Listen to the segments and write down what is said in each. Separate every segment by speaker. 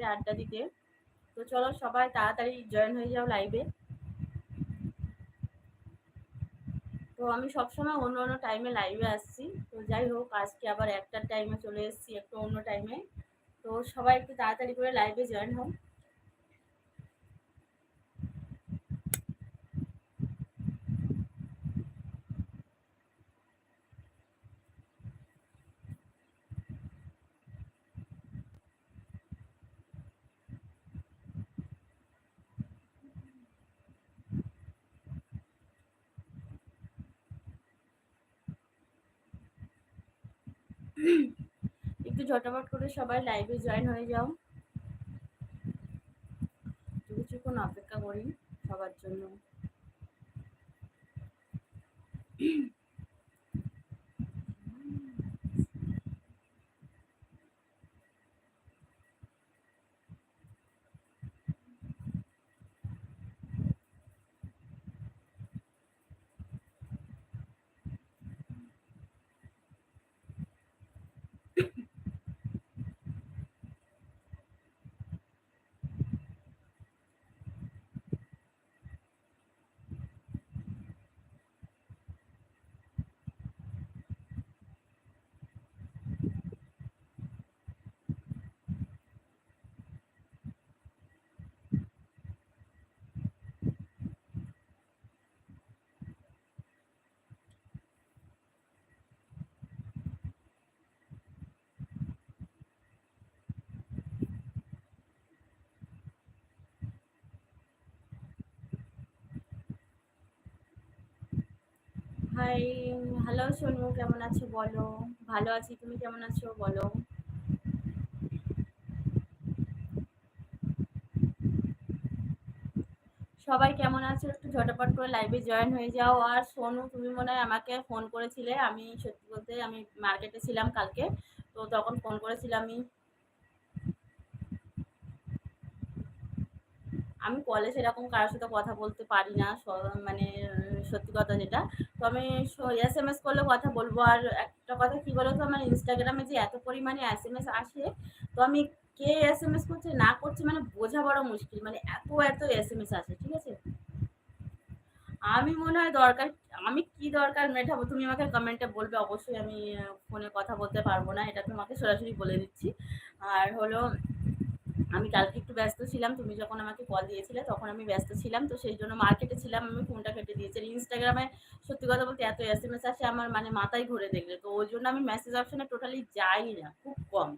Speaker 1: গল্পে আড্ডা দিতে। তো চলো সবাই তাড়াতাড়ি জয়েন হয়ে যাও লাইভে তো আমি সবসময় অন্য অন্য টাইমে লাইভে আসছি। তো যাই হোক, আজকে আবার একটার টাইমে চলে এসেছি, একটু অন্য টাইমে তো সবাই একটু তাড়াতাড়ি করে লাইভে জয়েন হও। একটু ঝটাপট করে সবাই লাইভে জয়েন হয়ে যাও। কিছুক্ষণ অপেক্ষা করি সবার জন্য। হাই হ্যালো সোনু কেমন আছো বলো? ভালো আছি, তুমি কেমন আছো বলো? সবাই কেমন আছো? একটু ঝটপট করে লাইভে জয়েন হয়ে যাও। আর সোনু, তুমি মনে হয় আমাকে ফোন করেছিলে। আমি সত্যি বলতে, আমি মার্কেটে ছিলাম কালকে। তো তখন ফোন করেছিলাম আমি। আমি কলে সেরকম কারোর সাথে কথা বলতে পারি না মানে সত্যি কথা যেটা। তো আমি এস এম এস করলে কথা বলব। আর একটা কথা কী বলো তো আমার ইনস্টাগ্রামে যে এত পরিমাণে এস এম এস আসে, তো আমি কে এস এম এস করছে, না করছে মানে বোঝা বড় মুশকিল। মানে এত এত এস এম এস আসে, ঠিক আছে? আমি মনে হয় দরকার, আমি কি দরকার মেটাবো? তুমি আমাকে কমেন্টে বলবে, অবশ্যই আমি ফোনে কথা বলতে পারব না, এটা তোমাকে সরাসরি বলে দিচ্ছি। আর হলো আমি কালকে একটু ব্যস্ত ছিলাম, তুমি যখন আমাকে কল দিয়েছিলে তখন আমি ব্যস্ত ছিলাম, তো সেই জন্য মার্কেটে ছিলাম, আমি ফোনটা কেটে দিয়েছি। ইনস্টাগ্রামে সত্যি কথা বলতে এত এস এম এস আসে আমার মানে মাথায় ঘুরে দেখলে, তো ওই জন্য আমি মেসেজ অপশনে টোটালি যাই না, খুব কম।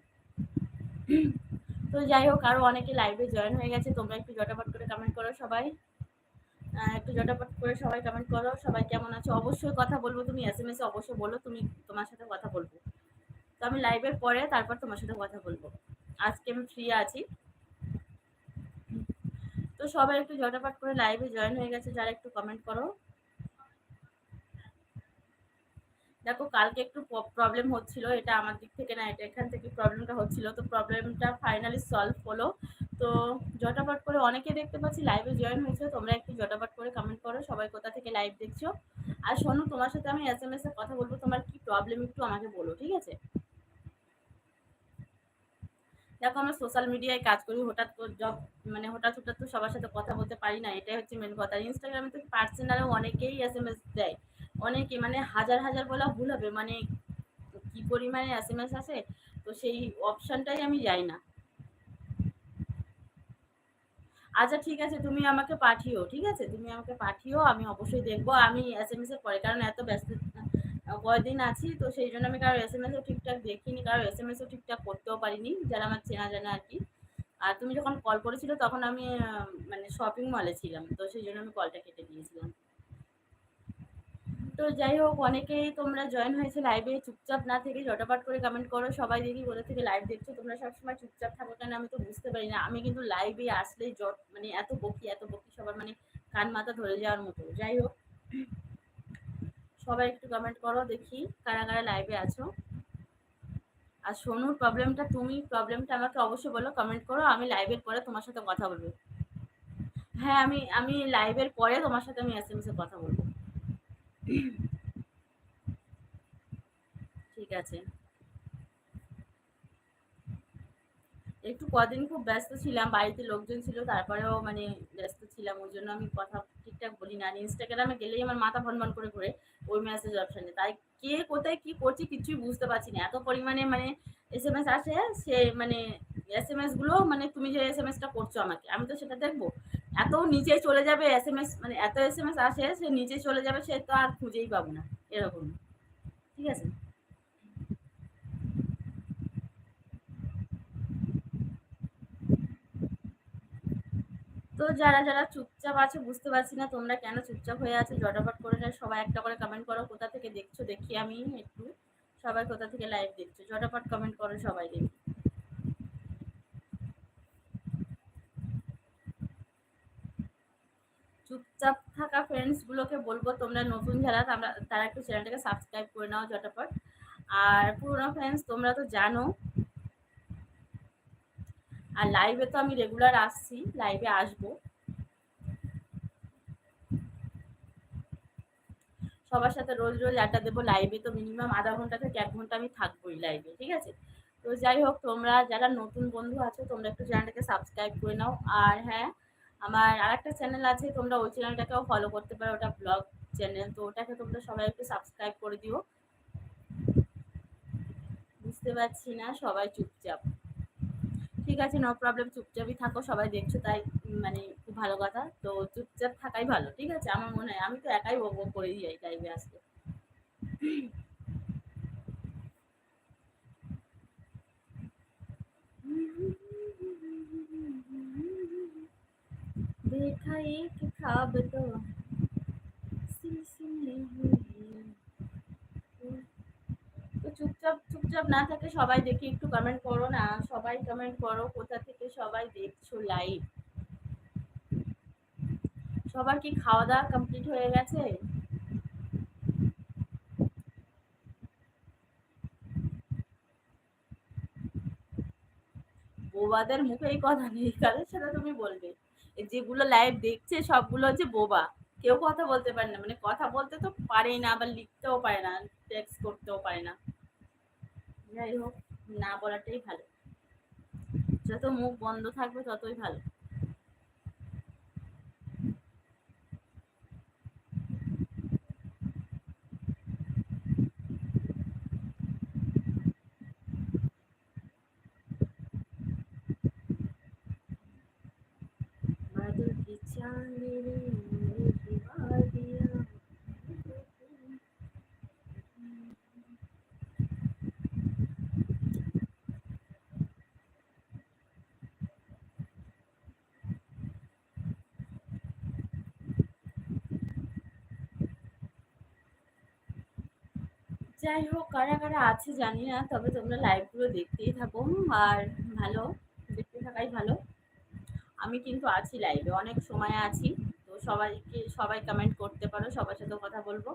Speaker 1: তো যাই হোক আরও অনেকে লাইভে জয়েন হয়ে গেছে, তোমরা একটু জটাপট করে কমেন্ট করো সবাই। একটু জটাপট করে সবাই কমেন্ট করো, সবাই কেমন আছো? অবশ্যই কথা বলব তুমি এস এম এস অবশ্যই বলো, তুমি তোমার সাথে কথা বলব। তো আমি লাইভের পরে তারপর তোমার সাথে কথা বলব। আজকে আমি ফ্রি আছি। তো সবাই একটু ঝটাপাট করে লাইভে জয়েন হয়ে গেছে, যারা একটু কমেন্ট করো। দেখো, কালকে একটু প্রবলেম হচ্ছিল, এটা আমার দিক থেকে না, এটা এখান থেকে প্রবলেমটা হচ্ছিল। তো প্রবলেমটা ফাইনালি সলভ হলো। তো জটাপাট করে অনেকে দেখতে পাচ্ছি লাইভে জয়েন হয়েছে, তোমরা একটু জটাপাট করে কমেন্ট করো, সবাই কোথা থেকে লাইভ দেখছ। আর শোনো, তোমার সাথে আমি এস এম এস এ কথা বলব, তোমার কি প্রবলেম একটু আমাকে বলো, ঠিক আছে? দেখো, আমরা সোশ্যাল মিডিয়ায় কাজ করি, হঠাৎ জব মানে হঠাৎ হঠাৎ তো সবার সাথে কথা বলতে পারি না, এটাই হচ্ছে মেন কথা। ইনস্টাগ্রামে তো পার্সোনালে অনেকেই এস এম এস দেয়। অনেকে মানে হাজার হাজার বলা ভুল হবে মানে কি পরিমাণে এস এম এস আসে, তো সেই অপশানটাই আমি যাই না। আচ্ছা ঠিক আছে, তুমি আমাকে পাঠিও, ঠিক আছে? তুমি আমাকে পাঠিও, আমি অবশ্যই দেখব। আমি এস এম এস এর পরে, কারণ এত ব্যস্ত কয়দিন আছি, তো সেই জন্য আমি কারও এস এম এসও ঠিকঠাক দেখিনি, কারও এস এম এসও ঠিকঠাক করতেও পারিনি, যারা আমার চেনা জানা আর কি। আর তুমি যখন কল করেছিলে তখন আমি মানে শপিং মলে ছিলাম, তো সেই জন্য আমি কলটা কেটে দিয়েছিলাম। তো যাই হোক, অনেকেই তোমরা জয়েন হয়েছে লাইভে চুপচাপ না থেকে জটাপাট করে কমেন্ট করো, সবাই দেখি কোথা থেকে লাইভ দেখছ, তোমরা সবসময় চুপচাপ থাকো কেন আমি তো বুঝতে পারি না, আমি কিন্তু লাইভে আসলেই জট মানে এত বকি এত বকি সবার মানে কান মাথা ধরে যাওয়ার মতো, যাই হোক। সবাই একটু কমেন্ট করো, দেখি কারা কারা লাইভে আছো। আর সোনুর প্রবলেমটা তুমি প্রবলেমটা আমাকে অবশ্যই বলো কমেন্ট করো, আমি লাইভের পরে তোমার সাথে কথা বলব। হ্যাঁ আমি আমি লাইভের পরে তোমার সাথে আমি এস এম এসে কথা বলব। ঠিক আছে। একটু কদিন খুব ব্যস্ত ছিলাম, বাড়িতে লোকজন ছিল, তারপরেও মানে ব্যস্ত ছিলাম, ওই জন্য আমি কথা ঠিকঠাক বলি না। আর ইনস্টাগ্রামে গেলেই আমার মাথা ভনভন করে ঘুরে ওই মেসেজ অপশানে তাই কে কোথায় কি করছি কিছুই বুঝতে পারছি না। এত পরিমাণে মানে এস এম এস আসে, সে মানে এস এম এসগুলো মানে তুমি যে এস এম এসটা করছ আমাকে, আমি তো সেটা দেখব। এত নিচে চলে যাবে এস এম এস মানে এত এস এম এস আসে, সে নিচে চলে যাবে, সে তো আর খুঁজেই পাবো না, এরকম। ঠিক আছে? তো যারা যারা চুপচাপ আছে বুঝতে পারছি না তোমরা কেন চুপচাপ হয়ে আছো, জটাপট করে সবাই একটা করে কমেন্ট করো, কোথা থেকে দেখছ? দেখি আমি একটু, সবাই কোথা থেকে লাইভ দেখছ? জটাপট কমেন্ট করো সবাই দেখি। চুপচাপ থাকা ফ্রেন্ডসগুলোকে বলব, তোমরা নতুন যারা আমরা তারা একটু চ্যানেলটাকে সাবস্ক্রাইব করে নাও জটাপট। আর পুরোনো ফ্রেন্ডস তোমরা তো জানো আর লাইভে তো আমি রেগুলার আসছি লাইভে আসব। সবার সাথে রোজ রোজ আড্ডা দেবো লাইভে তো মিনিমাম আধা ঘণ্টা থেকে এক ঘণ্টা আমি থাকবোই লাইভে ঠিক আছে? তো যাই হোক, তোমরা যারা নতুন বন্ধু আছো, তোমরা একটু চ্যানেলটাকে সাবস্ক্রাইব করে নাও। আর হ্যাঁ আমার আর একটা চ্যানেল আছে, তোমরা ওই চ্যানেলটাকেও ফলো করতে পারো, ওটা ব্লগ চ্যানেল তো ওটাকে তোমরা সবাই একটু সাবস্ক্রাইব করে দিও। বুঝতে পারছি না, সবাই চুপচাপ। ঠিক আছে নো প্রবলেম চুপচাপই থাকো সবাই দেখছো তাই মানে খুব ভালো কথা তো চুপচাপ থাকাই ভালো ঠিক আছে আমার মনে হয় আমি তো একাই ও করেই যাই টাইমে আসতে देखा एक ख्वाब तो তো চুপচাপ চুপচাপ না থাকে, সবাই দেখি একটু কমেন্ট করো না। সবাই কমেন্ট করো, কোথা থেকে সবাই দেখছ লাইভ সবার কি খাওয়া দাওয়া কমপ্লিট হয়ে গেছে? বোবাদের মুখে এই কথা নেই কারণ সেটা তুমি বলবে? যেগুলো লাইভ দেখছে, সবগুলো হচ্ছে বোবা। কেউ কথা বলতে পারে না মানে কথা বলতে তো পারেই না, আবার লিখতেও পারে না টেক্সট করতেও পারে না। যাই হোক না বলাটাই ভালো। যত মুখ বন্ধ থাকবে ততই ভালো। चांद যাই হোক কারা কারা আছে জানি না তবে তোমরা লাইভগুলো দেখতেই থাকো আর ভালো দেখতে থাকাই ভালো আমি কিন্তু আছি লাইভে অনেক সময় আছি তো সবাইকে সবাই কমেন্ট করতে পারো সবার সাথে কথা বলবো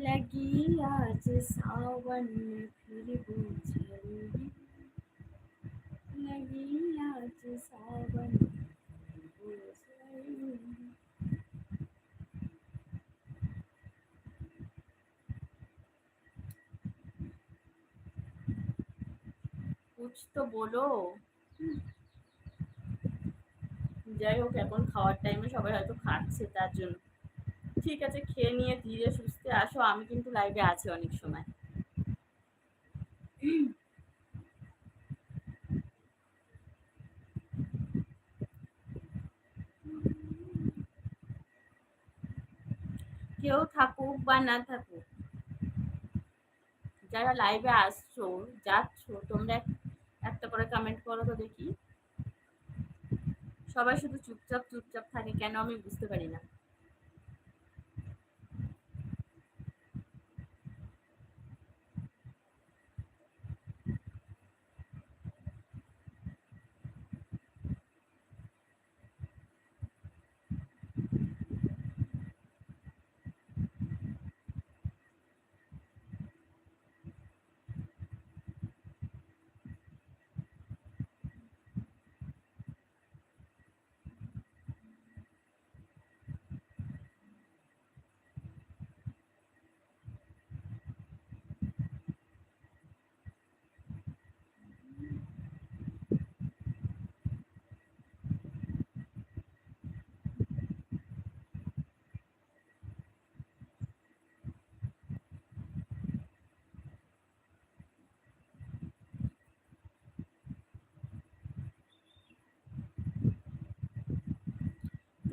Speaker 1: लगी आज सावन में फिर बुझलगी लगी आज सावन कुछ तो बोलो যাই হোক এখন খাওয়ার টাইমে সবাই হয়তো খাচ্ছে তার জন্য ঠিক আছে খেয়ে নিয়ে ধীরে সুস্থে আসো আমি কিন্তু লাইভে আছি অনেক সময় বা না থাকুক যারা লাইভে আসছো, যাচ্ছ, তোমরা একটা করে কমেন্ট করো তো দেখি। সবাই শুধু চুপচাপ চুপচাপ থাকে, কেন আমি বুঝতে পারি না।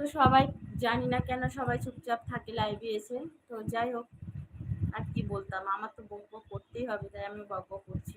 Speaker 1: তো সবাই জানি না কেন সবাই চুপচাপ থাকে লাইভে এসে। তো যাই হোক, আর কি বলতাম? আমার তো বক করতেই হবে, তাই আমি বক করছি।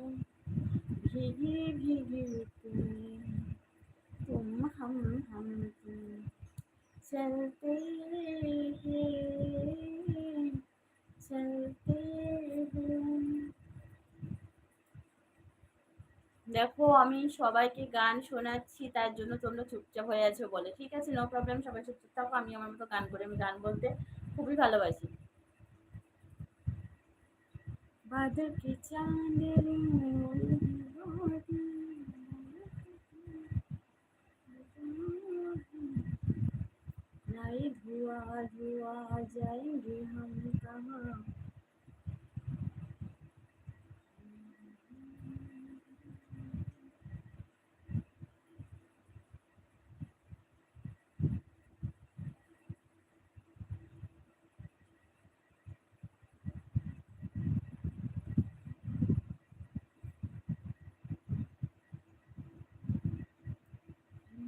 Speaker 1: আমি সবাইকে গান শোনাচ্ছি, তার জন্য তোমরা চুপচাপ হয়ে আছো বলে। ঠিক আছে নো প্রবলেম সবাই চুপচাপ থাকো আমি আমার মতো গান করে আমি গান বলতে খুবই ভালোবাসি। ধুয়া ধুয়া যাই রে হাম কাহা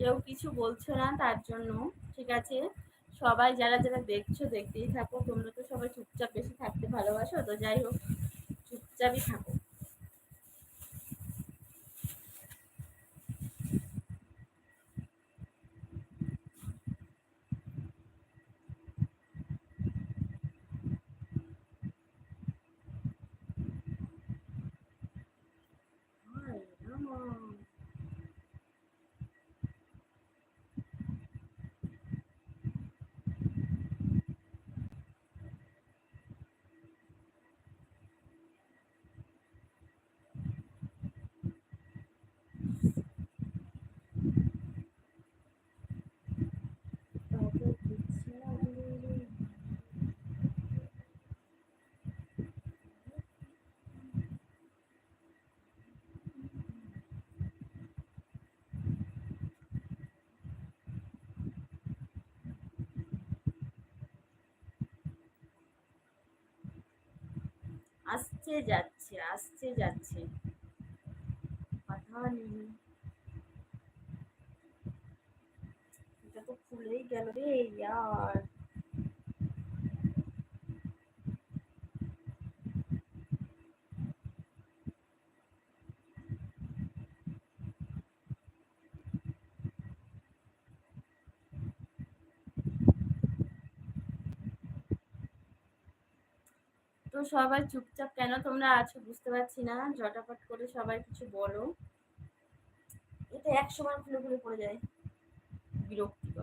Speaker 1: কেউ কিছু বলছো না, তার জন্য, ঠিক আছে? সবাই যারা যারা দেখছ, দেখতেই থাকো। তোমরা তো সবাই চুপচাপ বেশি থাকতে ভালোবাসো, তো যাই হোক, চুপচাপই থাকো। তবে কিছু আসছে যাচ্ছে আসছে যাচ্ছে। কথা নেই। এটা তো ফুলেই গেল রে ইয়ার। সবাই চুপচাপ, কেন তোমরা আছো বুঝতে পারছি না। জটাপট করে সবাই কিছু বলো। এটা এক সময় ফুলে ফুলে পড়ে যায়। বিরক্তিকর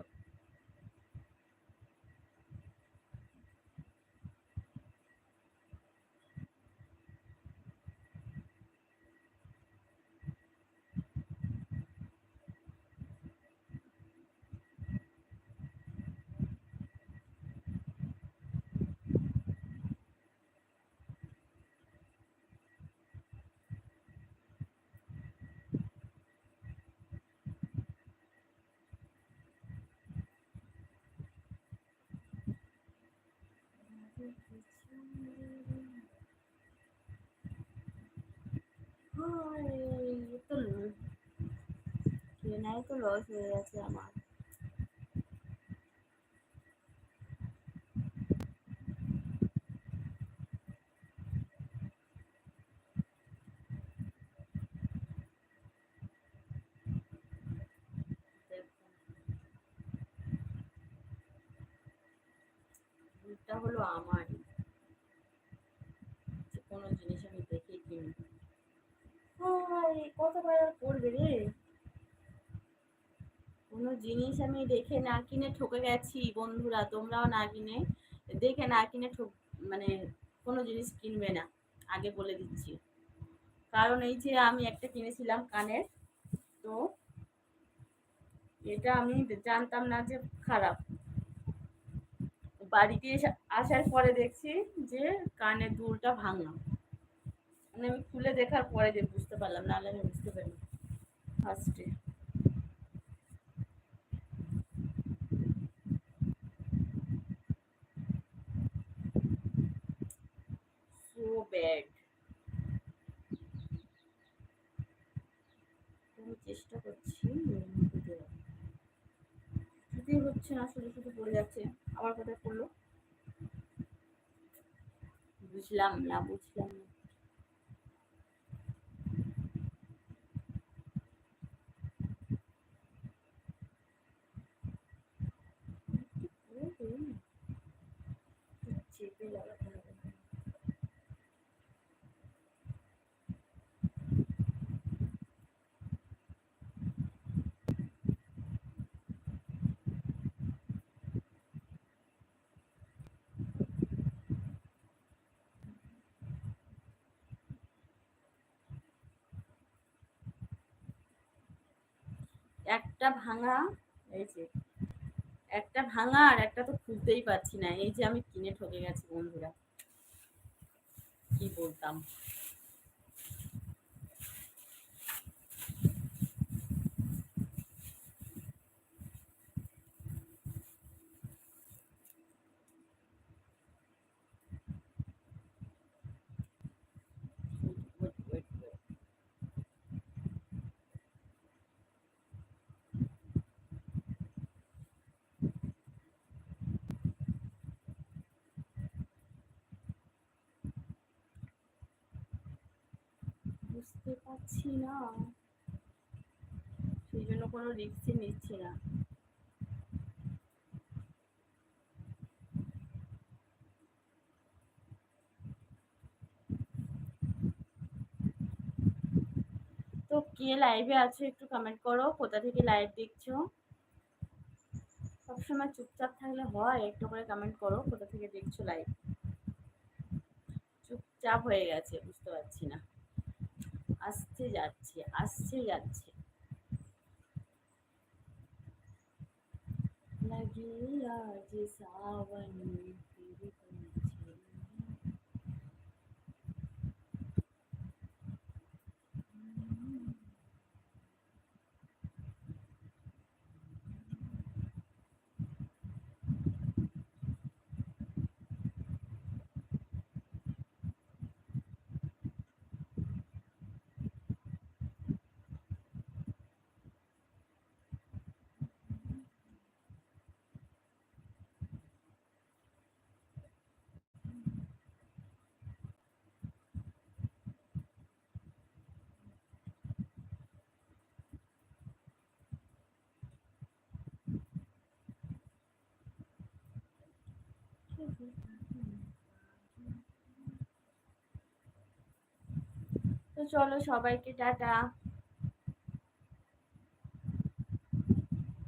Speaker 1: তো লস হয়ে গেছে আমার ভুলটা হলো আমারই যে কোনো জিনিস আমি দেখে কিনি কতবার আর পড়বে রে কোনো জিনিস আমি দেখে না কিনে ঠকে গেছি, বন্ধুরা, তোমরাও না কিনে দেখে না কিনে ঠক মানে কোনো জিনিস কিনবে না, আগে বলে দিচ্ছি। কারণ এই যে আমি একটা কিনেছিলাম কানের, তো এটা আমি জানতাম না যে খারাপ। বাড়িতে আসার পরে দেখছি যে কানের দুলটা ভাঙা। মানে আমি খুলে দেখার পরে যে বুঝতে পারলাম, নাহলে আমি বুঝতে পারি ফার্স্টে সো ব্যাড আমি চেষ্টা করছি কিছুতেই হচ্ছে না, শুধু শুধু পড়ে যাচ্ছে, আবার কোথায় পড়ল বুঝলাম না বুঝলাম না। একটা ভাঙা, এই যে, একটা ভাঙা আর একটা তো খুলতেই পারছি না। এই যে আমি কিনে ঠকে গেছি বন্ধুরা। কি বলতাম? বুঝতে পারছি না। সেই জন্য কোনো রিস্কই নিচ্ছি না। তো কে লাইভে আছো একটু কমেন্ট করো, কোথা থেকে লাইভ দেখছ? সবসময় চুপচাপ থাকলে হয়, একটু করে কমেন্ট করো, কোথা থেকে দেখছ লাইভ চুপচাপ হয়ে গেছে, বুঝতে পারছি না। আসতে যাচ্ছে আসছে যাচ্ছে। লাগিয়া যে সাবন। তো চলো সবাইকে টাটা।